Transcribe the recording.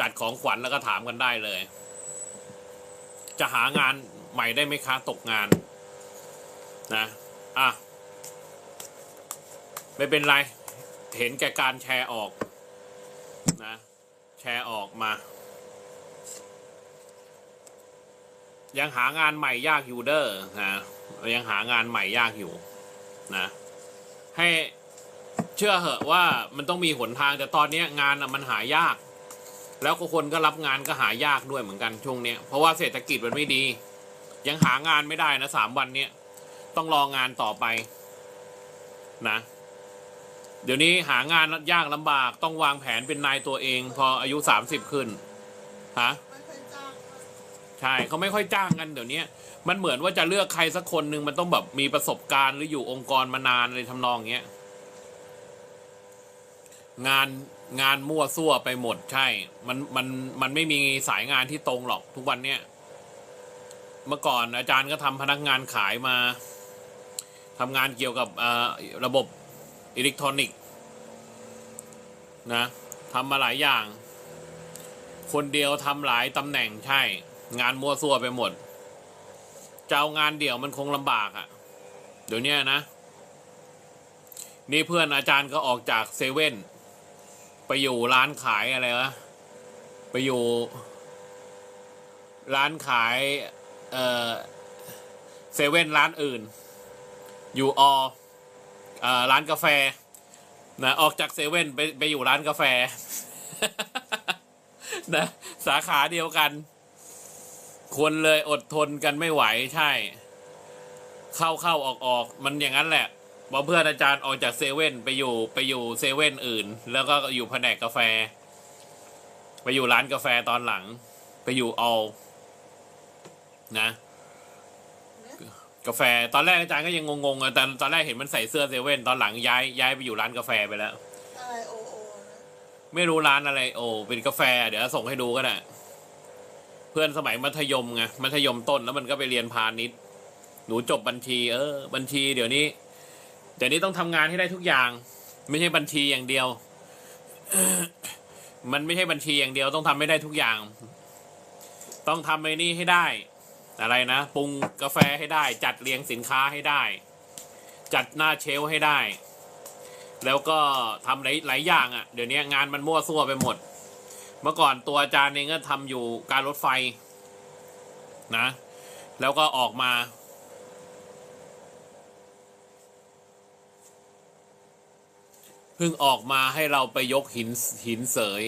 จัดของขวัญแล้วก็ถามกันได้เลย จะหางานใหม่ได้ไหมคะตกงาน นะอะไม่เป็นไร เห็นแก่การแชร์ออกนะแชร์ออกมา ยังหางานใหม่ยากอยู่เด้อนะยังหางานใหม่ยากอยู่นะให้เชื่อเหอะว่ามันต้องมีหนทางแต่ตอนนี้งานมันหายาก แล้วก็คนก็รับงานก็หายากด้วยเหมือนกันช่วงเนี้ยเพราะว่าเศรษฐกิจมันไม่ดี ยังหางานไม่ได้นะสามวันเนี้ยต้องรองานต่อไปนะ เดี๋ยวนี้หางานยากลำบากต้องวางแผนเป็นนายตัวเอง พออายุสามสิบขึ้นฮะใช่เขาไม่ค่อยจ้างกันเดี๋ยวนี้มันเหมือนว่าจะเลือกใครสักคนหนึ่งมันต้องแบบมีประสบการณ์หรืออยู่องค์กรมานานอะไรทำนองเงี้ย งานงานมั่วซั่วไปหมดใช่ มันมันมันไม่มีสายงานที่ตรงหรอกทุกวันเนี้ยเมื่อก่อนอาจารย์ก็ทำพนักงานขายมาทำงานเกี่ยวกับระบบอิเล็กทรอนิกส์นะทำมาหลายอย่าง คนเดียวทำหลายตำแหน่งใช่ งานมั่วซั่วไปหมดจะเอางานเดี่ยวมันคงลำบากอะ่ะ เดี๋ยวนี้นะ นี่เพื่อนอาจารย์ก็ออกจากเซเว่น ไปอยู่ร้านขายอะไรวะไปอยู่ร้านขายเออเซเว่นร้านอื่น อยู่อเอ่อร้านกาแฟนะออกจากเซเว่นไปไปอยู่ร้านกาแฟนะสาขาเดียวกัน คนเลยอดทนกันไม่ไหวใช่ เข้าเข้าออกออกมันอย่างนั้นแหละ พอเพื่อนอาจารย์ออกจากเซเว่นไปอยู่ไปอยู่เซเว่นอื่น แล้วก็อยู่แผนกกาแฟ ไปอยู่ร้านกาแฟตอนหลัง ไปอยู่ออลนะ กาแฟตอนแรกอาจารย์ก็ยังงงๆอะแต่ตอนแรกเห็นมันใส่เสื้อเซเว่นตอนหลังย้ายย้ายไปอยู่ร้านกาแฟไปแล้วอะไรโอโอนะไม่รู้ร้านอะไร โอ้เป็นกาแฟ เดี๋ยวส่งให้ดูก็ได้เพื่อนสมัยมัธยมไงมัธยมต้นแล้วมันก็ไปเรียนพาณิชย์หนูจบบัญชี เออ บัญชีเดี๋ยวนี้ เดี๋ยวนี้ต้องทำงานให้ได้ทุกอย่าง ไม่ใช่บัญชีอย่างเดียว มันไม่ใช่บัญชีอย่างเดียวต้องทำให้ได้ทุกอย่าง ต้องทำไอ้นี่ให้ได้ อะไรนะปรุงกาแฟให้ได้ จัดเรียงสินค้าให้ได้ จัดหน้าเชลให้ได้ แล้วก็ทำหลายหลายอย่างอะ่ะเดี๋ยวนี้งานมันมั่วซั่วไปหมด เมื่อก่อนตัวอาจารย์เองก็ทำอยู่การรถไฟนะ แล้วก็ออกมา พิ่งออกมาให้เราไปยกหินหินเสย